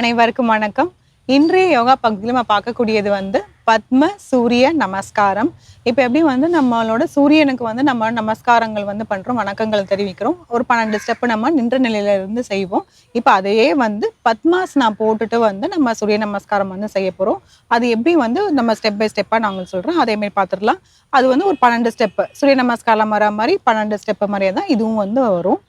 அனைவருக்கும் வணக்கம். இன்றைய யோகா பகுதியில் நம்ம பார்க்கக்கூடியது வந்து பத்ம சூரிய நமஸ்காரம். இப்போ எப்படி வந்து நம்மளோட சூரியனுக்கு வந்து நம்ம நமஸ்காரங்கள் வந்து பண்ணுறோம் வணக்கங்கள் தெரிவிக்கிறோம். ஒரு பன்னெண்டு ஸ்டெப்பு நம்ம நின்ற நிலையில இருந்து செய்வோம். இப்போ அதையே வந்து பத்மாசனா போட்டுட்டு வந்து நம்ம சூரிய நமஸ்காரம் வந்து செய்ய போகிறோம் அது எப்படி வந்து நம்ம ஸ்டெப் பை ஸ்டெப்பாக நாங்கள் சொல்கிறோம் அதேமாரி பார்த்துடலாம். அது வந்து ஒரு பன்னெண்டு ஸ்டெப்பு சூரிய நமஸ்காரம் வர மாதிரி பன்னெண்டு ஸ்டெப்பு மாதிரியே தான் இதுவும் வந்து வரும்.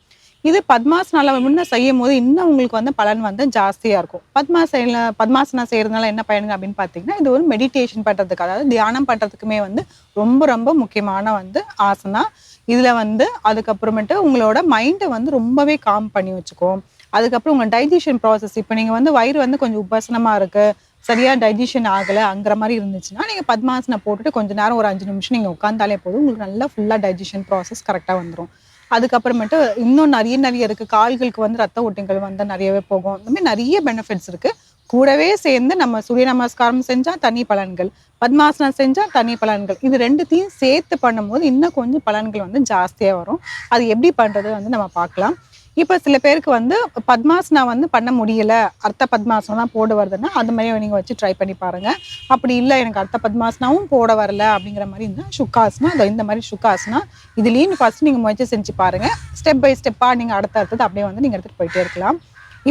இது பத்மாசனால முன்ன செய்யும் போது இன்னும் உங்களுக்கு வந்து பலன் வந்து ஜாஸ்தியா இருக்கும். பத்மாசன பத்மாசனா செய்யறதுனால என்ன பயனுங்க அப்படின்னு பார்த்தீங்கன்னா இது ஒரு மெடிடேஷன் பண்றதுக்கு அதாவது தியானம் பண்றதுக்குமே வந்து ரொம்ப ரொம்ப முக்கியமான வந்து ஆசனா. இதுல வந்து அதுக்கப்புறமேட்டு உங்களோட மைண்டை வந்து ரொம்பவே காம் பண்ணி வச்சுக்கும். அதுக்கப்புறம் உங்க டைஜஷன் ப்ராசஸ் இப்போ நீங்க வந்து வயிறு வந்து கொஞ்சம் உபாசனமாக இருக்கு சரியா டைஜஷன் ஆகலை அங்கிற மாதிரி இருந்துச்சுன்னா நீங்கள் பத்மாசனை போட்டுட்டு கொஞ்ச நேரம் ஒரு அஞ்சு நிமிஷம் நீங்கள் உட்காந்தாலே போதும் உங்களுக்கு நல்லா ஃபுல்லாக டைஜஷன் ப்ராசஸ் கரெக்டாக வந்துடும் அதுக்கப்புறமேட்டு இன்னும் நிறைய நிறைய இருக்கு. கால்களுக்கு வந்து ரத்த ஓட்டங்கள் வந்து நிறையவே போகும். இந்த மாதிரி நிறைய பெனிஃபிட்ஸ் இருக்கு. கூடவே சேர்ந்து நம்ம சூரிய நமஸ்காரம் செஞ்சால் தனி பலன்கள் பத்மாசனம் செஞ்சால் தனி பலன்கள். இது ரெண்டுத்தையும் சேர்த்து பண்ணும்போது இன்னும் கொஞ்சம் பலன்கள் வந்து ஜாஸ்தியாக வரும். அது எப்படி பண்ணுறது வந்து நம்ம பார்க்கலாம். இப்போ சில பேருக்கு வந்து பத்மாசனா வந்து பண்ண முடியல. அர்த்த பத்மாசனம் தான் போட வருதுன்னா அது மாதிரி நீங்கள் வச்சு ட்ரை பண்ணி பாருங்கள் அப்படி இல்லை எனக்கு அர்த்த பத்மாசனாவும் போட வரல அப்படிங்கிற மாதிரி இருந்தால் சுக்காசனா அதோ இந்த மாதிரி சுக்காசனா இதுலேயும் ஃபர்ஸ்ட் நீங்கள் முயற்சி செஞ்சு பாருங்கள் ஸ்டெப் பை ஸ்டெப்பாக நீங்கள் அடுத்த அடுத்தது அப்படியே வந்து நீங்கள் எடுத்துகிட்டு போயிட்டே இருக்கலாம்.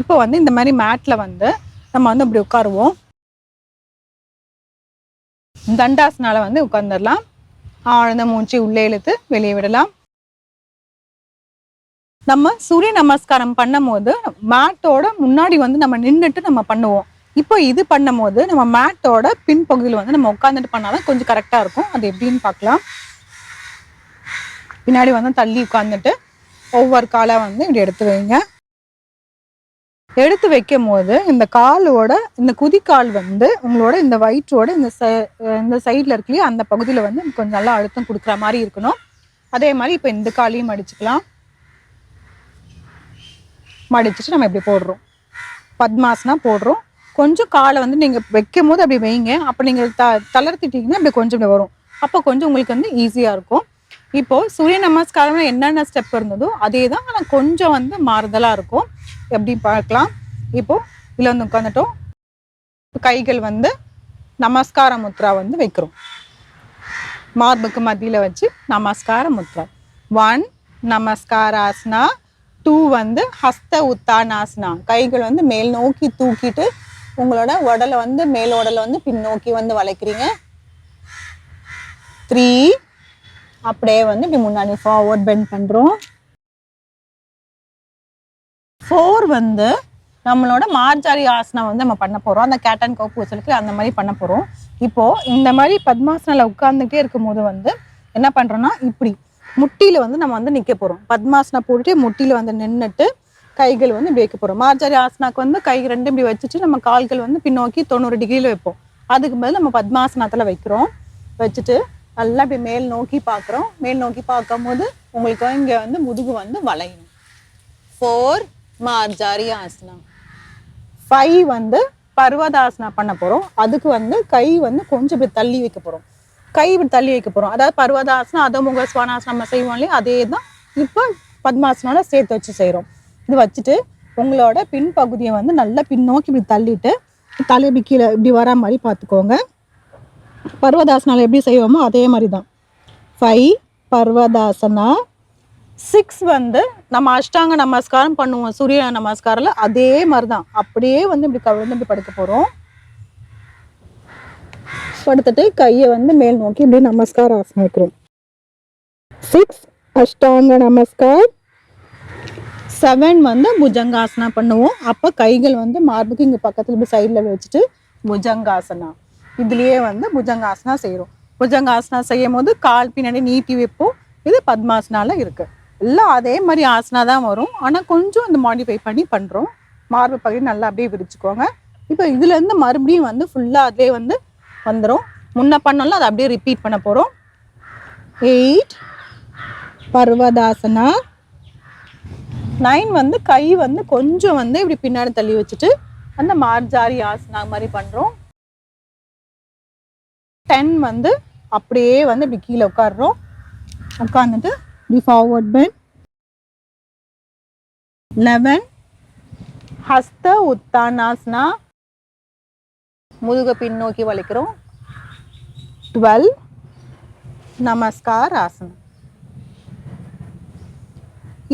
இப்போ வந்து இந்த மாதிரி மேட்டில் வந்து நம்ம வந்து அப்படி உட்காருவோம். தண்டாசனால வந்து உட்காந்துடலாம் ஆழ்ந்த மூச்சு உள்ளே இழுத்து வெளியே விடலாம். நம்ம சூரிய நமஸ்காரம் பண்ணும்போது மேட்டோட முன்னாடி வந்து நம்ம நின்றுட்டு நம்ம பண்ணுவோம். இப்போ இது பண்ணும்போது நம்ம மேட்டோட பின்பகுதியில் வந்து நம்ம உட்காந்துட்டு பண்ணாதான் கொஞ்சம் கரெக்டாக இருக்கும். அது எப்படின்னு பார்க்கலாம். பின்னாடி வந்து தள்ளி உட்காந்துட்டு ஒவ்வொரு காலாக வந்து இப்படி எடுத்து வைங்க. எடுத்து வைக்கும் போது இந்த காலோட இந்த குதிக்கால் வந்து உங்களோட இந்த வயிற்றோட இந்த ச- இந்த சைடில் இருக்குல்லையா அந்த பகுதியில் வந்து கொஞ்சம் நல்லா அழுத்தம் கொடுக்குற மாதிரி இருக்கணும். அதே மாதிரி இப்போ இந்த காலையும் அடிச்சுக்கலாம். மடிச்சிட்டு நம்ம இப்படி போடுறோம். பத்மாசனா போடுறோம். கொஞ்சம் காலை வந்து நீங்கள் வைக்கும் போது அப்படி வைங்க. அப்போ நீங்கள் த தளர்த்திட்டீங்கன்னா அப்படி கொஞ்சம் இப்படி வரும். அப்போ கொஞ்சம் உங்களுக்கு வந்து ஈஸியாக இருக்கும். இப்போது சூரிய நமஸ்காரம் என்னென்ன ஸ்டெப் இருந்ததோ அதே தான் ஆனால் கொஞ்சம் வந்து மாறுதலாக இருக்கும். எப்படி பார்க்கலாம். இப்போது இதில் வந்து உட்காந்துட்டோம் கைகள் வந்து நமஸ்கார முத்ரா வந்து வைக்கிறோம். மார்புக்கு மத்தியில் வச்சு நமஸ்கார முத்ரா. ஒன் நமஸ்காராசனா டூ வந்து ஹஸ்த உத்தானாசனா. கைகள் வந்து மேல் நோக்கி தூக்கிட்டு உங்களோட உடலை வந்து மேல் உடலை வந்து பின்னோக்கி வந்து வளைக்கிறீங்க. த்ரீ அப்படியே வந்து இப்படி முன்னாடி ஃபார்வர்ட் பெண்ட் பண்ணுறோம் ஃபோர் வந்து நம்மளோட மார்ஜாரி ஆசனம் வந்து நம்ம பண்ண போகிறோம் அந்த கேட்டன் கோப்பு கவு அந்த மாதிரி பண்ண போகிறோம் இப்போது இந்த மாதிரி பத்மாசனில் உட்கார்ந்துட்டே இருக்கும்போது வந்து என்ன பண்ணுறோன்னா இப்படி முட்டியில் வந்து நம்ம வந்து நிற்க போகிறோம் பத்மாசனா போட்டுட்டு முட்டியில் வந்து நின்றுட்டு கைகள் வந்து இப்படி வைக்க போகிறோம் மார்ஜாரி ஆசனாக்கு வந்து கை ரெண்டும் இப்படி வச்சுட்டு நம்ம கால்கள் வந்து பின்னோக்கி தொண்ணூறு டிகிரியில் வைப்போம். அதுக்கு பதில் நம்ம பத்மாசனத்தில் வைக்கிறோம். வச்சுட்டு நல்லா இப்படி மேல் நோக்கி பார்க்குறோம் மேல் நோக்கி பார்க்கும்போது உங்களுக்கு இங்கே வந்து முதுகு வந்து வளையணும். ஃபோர் மார்ஜாரி ஆசனா. ஃபைவ் வந்து பர்வதாசனா பண்ண போகிறோம் அதுக்கு வந்து கை வந்து கொஞ்சம் இப்படி தள்ளி வைக்க போகிறோம் கை இப்படி தள்ளி வைக்க போகிறோம் அதாவது பர்வதாசனம் அதமுக ஸ்வானாசனம் நம்ம செய்வோம் இல்லையா? அதே தான் இப்போ பத்மாசனோட சேர்த்து வச்சு செய்கிறோம் இது வச்சுட்டு உங்களோட பின்பகுதியை வந்து நல்லா பின்னோக்கி இப்படி தள்ளிட்டு தலைமை கீழே இப்படி வரா மாதிரி பார்த்துக்கோங்க. பர்வதாசனால் எப்படி செய்வோமோ அதே மாதிரி தான் ஃபைவ் பர்வதாசனா. சிக்ஸ் வந்து நம்ம அஷ்டாங்க நமஸ்காரம் பண்ணுவோம். சூரிய நமஸ்காரில் அதே மாதிரி தான் அப்படியே வந்து இப்படி கவிழ்ந்து இப்படி படுக்க போகிறோம் படுத்துட்டு கையை வந்து மேல் நோக்கி இப்படி நமஸ்கார ஆசனம் வைக்கிறோம் சிக்ஸ் அஷ்டாங்க நமஸ்கார். செவன் வந்து புஜங்காசனா பண்ணுவோம். அப்போ கைகள் வந்து மார்புக்கு இங்கே பக்கத்தில் இப்படி சைடில் வச்சுட்டு புஜங்காசனா. இதுலேயே வந்து புஜங்காசனா செய்கிறோம் புஜங்காசனா செய்யும் போது கால் பின்னாடி நீட்டி வைப்போம். இது பத்மாசனால இருக்கு. எல்லாம் அதே மாதிரி ஆசனா தான் வரும். ஆனால் கொஞ்சம் இந்த மாடிஃபை பண்ணி பண்ணுறோம் மார்பு பகுதி நல்லா அப்படியே விரிச்சுக்கோங்க. இப்போ இதுலேருந்து மறுபடியும் வந்து ஃபுல்லாக அதே வந்து வந்துடும் முன்ன பண்ணோம்ல அதை அப்படியே ரிப்பீட் பண்ண போகிறோம் எயிட் பர்வதாசனா. நைன் வந்து கை வந்து கொஞ்சம் வந்து இப்படி பின்னாடி தள்ளி வச்சுட்டு அந்த மார்ஜாரி ஆசனா மாதிரி பண்ணுறோம் டென் வந்து அப்படியே வந்து இப்படி கீழே உட்காடுறோம் உட்காந்துட்டு இப்படி ஃபார்வர்ட் பென் லெவன் ஹஸ்த உத்தானாஸ்னா முதுக பின்னோக்கி வலிக்கிறோம் டுவெல். நமஸ்கார் ஆசனம்.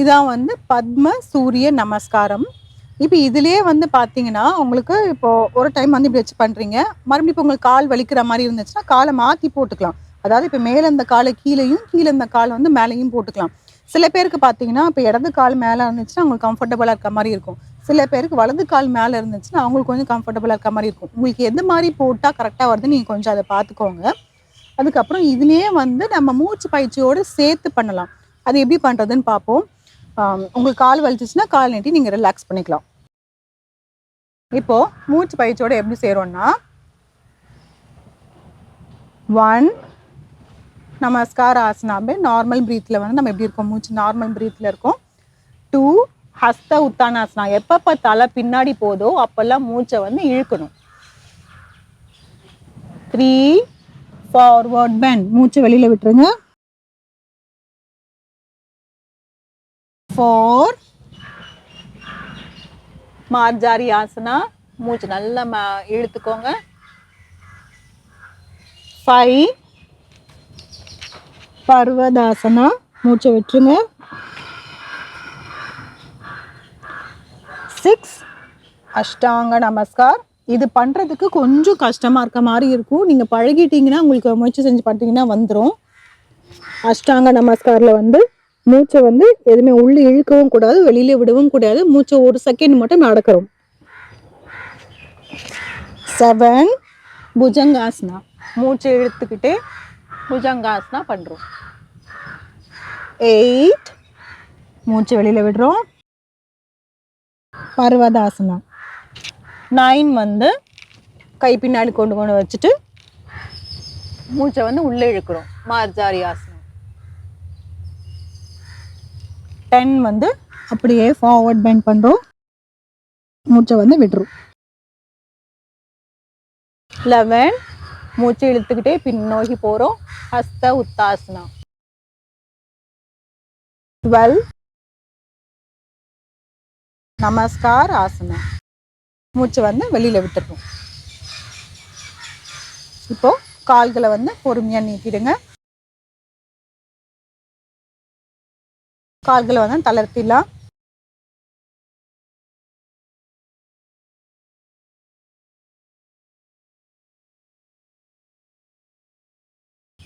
இதான் வந்து பத்ம சூரிய நமஸ்காரம். இப்போ இதுலேயே வந்து பார்த்தீங்கன்னா உங்களுக்கு இப்போது ஒரு டைம் வந்து இப்படி வச்சு பண்ணுறீங்க மறுபடியும் இப்போ உங்களுக்கு கால் வலிக்கிற மாதிரி இருந்துச்சுன்னா காலை மாற்றி போட்டுக்கலாம். அதாவது இப்போ மேலே இந்த காலை கீழேயும் கீழே இந்த கால் வந்து மேலேயும் போட்டுக்கலாம். சில பேருக்கு பார்த்தீங்கன்னா இப்போ இடது கால் மேலே இருந்துச்சுன்னா அவங்களுக்கு கம்ஃபர்டபுளாக இருக்க மாதிரி இருக்கும். சில பேருக்கு வலது கால் மேலே இருந்துச்சுன்னா அவங்களுக்கு கொஞ்சம் கம்ஃபர்டபுளாக இருக்க மாதிரி இருக்கும். உங்களுக்கு எந்த மாதிரி போட்டால் கரெக்டாக வருது நீங்கள் கொஞ்சம் அதை பார்த்துக்கோங்க. அதுக்கப்புறம் இதுலேயே வந்து நம்ம மூச்சு பயிற்சியோடு சேர்த்து பண்ணலாம். அது எப்படி பண்ணுறதுன்னு பார்ப்போம். உங்களுக்கு கால் வலிச்சிச்சுன்னா கால் நீட்டி நீங்கள் ரிலாக்ஸ் பண்ணிக்கலாம். இப்போது மூச்சு பயிற்சியோடு எப்படி செய்கிறோன்னா ஒன் நமஸ்கார் ஆசனாபே நார்மல் ப்ரீத்தில் வந்து நம்ம எப்படி இருக்கோம்? மூச்சு நார்மல் ப்ரீத்தில் இருக்கோம். டூ ஹஸ்த உத்தானாசனா. எப்பப்போ தலை பின்னாடி போதோ அப்போல்லாம் மூச்சை வந்து இழுக்கணும். த்ரீ ஃபார்வர்ட் பெண்ட் மூச்சை வெளியில் விட்டுருங்க. ஃபோர் மார்ஜாரி ஆசனா. மூச்சு நல்லா ம இழுத்துக்கோங்க. ஃபைவ் பர்வதாசனா. மூச்சை விட்டுருங்க. சிக்ஸ் அஷ்டாங்க நமஸ்கார். இது பண்ணுறதுக்கு கொஞ்சம் கஷ்டமாக இருக்க மாதிரி இருக்கும். நீங்கள் பழகிட்டீங்கன்னா உங்களுக்கு முயற்சி செஞ்சு பார்த்தீங்கன்னா வந்துடும் அஷ்டாங்க நமஸ்காரில் வந்து மூச்சை வந்து எதுவுமே உள்ளே இழுக்கவும் கூடாது வெளியில் விடவும் கூடாது. மூச்சை ஒரு செகண்ட் மட்டும் நடக்கிறோம் செவன் புஜங்காசனா. மூச்சை இழுத்துக்கிட்டே புஜங்காசனா பண்ணுறோம் எயிட் மூச்சு வெளியில் விடுறோம். பர்வதாசனம். நைன் வந்து கை பின்னாடி கொண்டு கொண்டு வச்சுட்டு மூச்சை வந்து உள்ளே இழுக்கிறோம். மார்ஜாரி ஆசனம். டென் வந்து அப்படியே ஃபார்வர்ட் பெண்ட் பண்ணுறோம் மூச்சை வந்து விடுறோம் லெவன் மூச்சை இழுத்துக்கிட்டே பின்னோக்கி போகிறோம் ஹஸ்த உத்தாசனா டுவெல் நமஸ்கார் ஆசனம். மூச்சு வந்து வெளியில் விட்டுருவோம் இப்போ கால்களை வந்து பொறுமையாக நீட்டிடுங்க. கால்களை வந்து தளர்த்திடலாம்.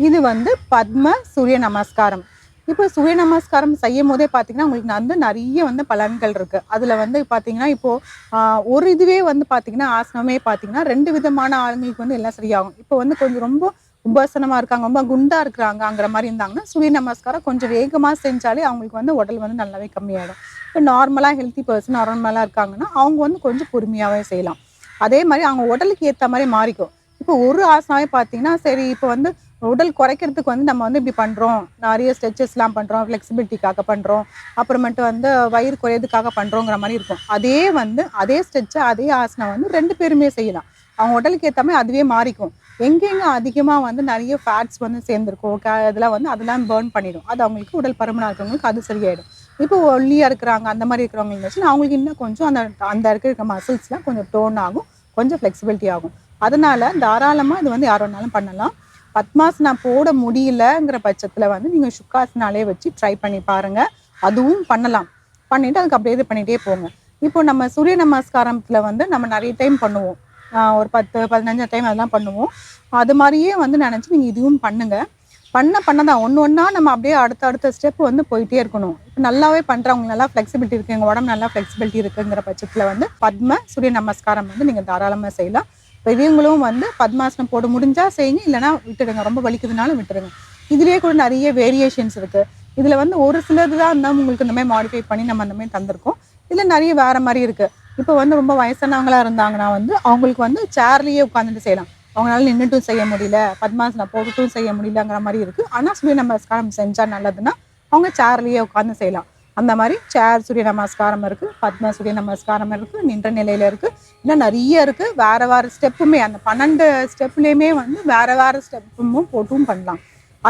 இது வந்து பத்ம சூரிய நமஸ்காரம். இப்போ சூரிய நமஸ்காரம் செய்யும் போதே பார்த்தீங்கன்னா உங்களுக்கு வந்து நிறைய வந்து பலன்கள் இருக்குது அதில் வந்து பார்த்தீங்கன்னா இப்போது ஒரு இதுவே வந்து பார்த்தீங்கன்னா ஆசனமே பார்த்தீங்கன்னா ரெண்டு விதமான ஆளுங்களுக்கு வந்து எல்லாம் சரியாகும். இப்போ வந்து கொஞ்சம் ரொம்ப உபாசனமாக இருக்காங்க ரொம்ப குண்டாக இருக்கிறாங்கங்கிற மாதிரி இருந்தாங்கன்னா சூரிய நமஸ்காரம் கொஞ்சம் வேகமாக செஞ்சாலே அவங்களுக்கு வந்து உடல் வந்து நல்லாவே கம்மியாயிடும். இப்போ நார்மலாக ஹெல்த்தி பர்சன் நார்மலாக இருக்காங்கன்னா அவங்க வந்து கொஞ்சம் பொறுமையாகவே செய்யலாம். அதே மாதிரி அவங்க உடலுக்கு ஏற்ற மாதிரி மாறிக்கும். இப்போ ஒரு ஆசனாவே பார்த்தீங்கன்னா சரி இப்போ வந்து உடல் குறைக்கிறதுக்கு வந்து நம்ம வந்து இப்படி பண்ணுறோம் நிறைய ஸ்ட்ரெச்சஸ்லாம் பண்ணுறோம் ஃப்ளெக்சிபிலிட்டிக்காக பண்ணுறோம் அப்புறமேட்டு வந்து வயிறு குறையதுக்காக பண்ணுறோங்கிற மாதிரி இருக்கும். அதே வந்து அதே ஸ்ட்ரெச்சை அதே ஆசனம் வந்து ரெண்டு பேருமே செய்யலாம். அவங்க உடலுக்கு ஏற்ற மாதிரி அதுவே மாறிக்கும். எங்கெங்கே அதிகமாக வந்து நிறைய ஃபேட்ஸ் வந்து சேர்ந்துருக்கும் இதெல்லாம் வந்து அதெல்லாம் பேர்ன் பண்ணிடும். அது அவங்களுக்கு உடல் பருமனாக இருக்கிறவங்களுக்கு அது சரியாயிடும். இப்போ ஒல்லியாக இருக்கிறாங்க அந்த மாதிரி இருக்கிறவங்க இருந்துச்சுன்னா அவங்களுக்கு இன்னும் கொஞ்சம் அந்த அந்த இருக்கிற மசில்ஸ்லாம் கொஞ்சம் டோன் ஆகும் கொஞ்சம் ஃப்ளெக்சிபிலிட்டி ஆகும். அதனால் தாராளமாக இது வந்து யார் வேணாலும் பண்ணலாம். பத்மாசனா போட முடியலங்கிற பட்சத்தில் வந்து நீங்கள் சுக்காசனாலே வச்சு ட்ரை பண்ணி பாருங்க. அதுவும் பண்ணலாம். பண்ணிவிட்டு அதுக்கு அப்படியே இது பண்ணிகிட்டே போங்க. இப்போ நம்ம சூரிய நமஸ்காரத்தில் வந்து நம்ம நிறைய டைம் பண்ணுவோம். ஒரு பத்து பதினஞ்சு டைம் அதெல்லாம் பண்ணுவோம். அது மாதிரியே வந்து நினச்சி நீங்கள் இதுவும் பண்ணுங்கள் பண்ண பண்ணதான். ஒன்று ஒன்றா நம்ம அப்படியே அடுத்த அடுத்த ஸ்டெப் வந்து போயிட்டே இருக்கணும். இப்போ நல்லாவே பண்ணுறவங்க நல்லா ஃப்ளெக்சிபிலிட்டி இருக்குது எங்கள் உடம்பு நல்லா ஃப்ளெக்சிபிலிட்டி இருக்குங்கிற பட்சத்தில் வந்து பத்ம சூரிய நமஸ்காரம் வந்து நீங்கள் தாராளமாக செய்யலாம். பெரியவங்களும் வந்து பத்மாசனம் போட முடிஞ்சா செய்யுங்க இல்லைன்னா விட்டுடுங்க. ரொம்ப வலிக்குதுனாலும் விட்டுடுங்க. இதுலேயே கூட நிறைய வேரியேஷன்ஸ் இருக்கு. இதில் வந்து ஒரு சிலது தான் இருந்தால் உங்களுக்கு இந்த மாதிரி மாடிஃபை பண்ணி நம்ம அந்த மாதிரி தந்திருக்கோம். இதில் நிறைய வேறு மாதிரி இருக்குது இப்போ வந்து ரொம்ப வயசானவங்களா இருந்தாங்கன்னா வந்து அவங்களுக்கு வந்து சேர்லேயே உட்காந்துட்டு செய்யலாம். அவங்களால நின்றுட்டும் செய்ய முடியல பத்மாசனம் போட்டுட்டும் செய்ய முடியலங்கிற மாதிரி இருக்குது ஆனால் சூரிய நமஸ்காரம் செஞ்சால் நல்லதுன்னா அவங்க சேர்லேயே உட்காந்து செய்யலாம். அந்த மாதிரி சேர் சூரிய நமஸ்காரம் இருக்குது பத்ம சூரிய நமஸ்காரம் இருக்குது நின்ற நிலையில் இருக்குது இன்னும் நிறைய இருக்குது வேறு வேறு ஸ்டெப்புமே அந்த பன்னெண்டு ஸ்டெப்லேயுமே வந்து வேறு வேறு ஸ்டெப்பும் போட்டும் பண்ணலாம்.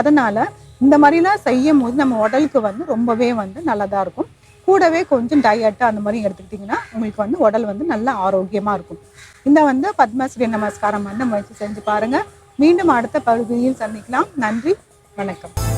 அதனால் இந்த மாதிரிலாம் செய்யும் போது நம்ம உடலுக்கு வந்து ரொம்பவே வந்து நல்லதாக இருக்கும். கூடவே கொஞ்சம் டயட்டு அந்த மாதிரி எடுத்துக்கிட்டிங்கன்னா உங்களுக்கு வந்து உடல் வந்து நல்ல ஆரோக்கியமாக இருக்கும். இந்த வந்து பத்மஸ்ரீ நமஸ்காரம் வந்து முயற்சி செஞ்சு பாருங்கள் மீண்டும் அடுத்த பகுதியில் சந்திக்கலாம். நன்றி. வணக்கம்.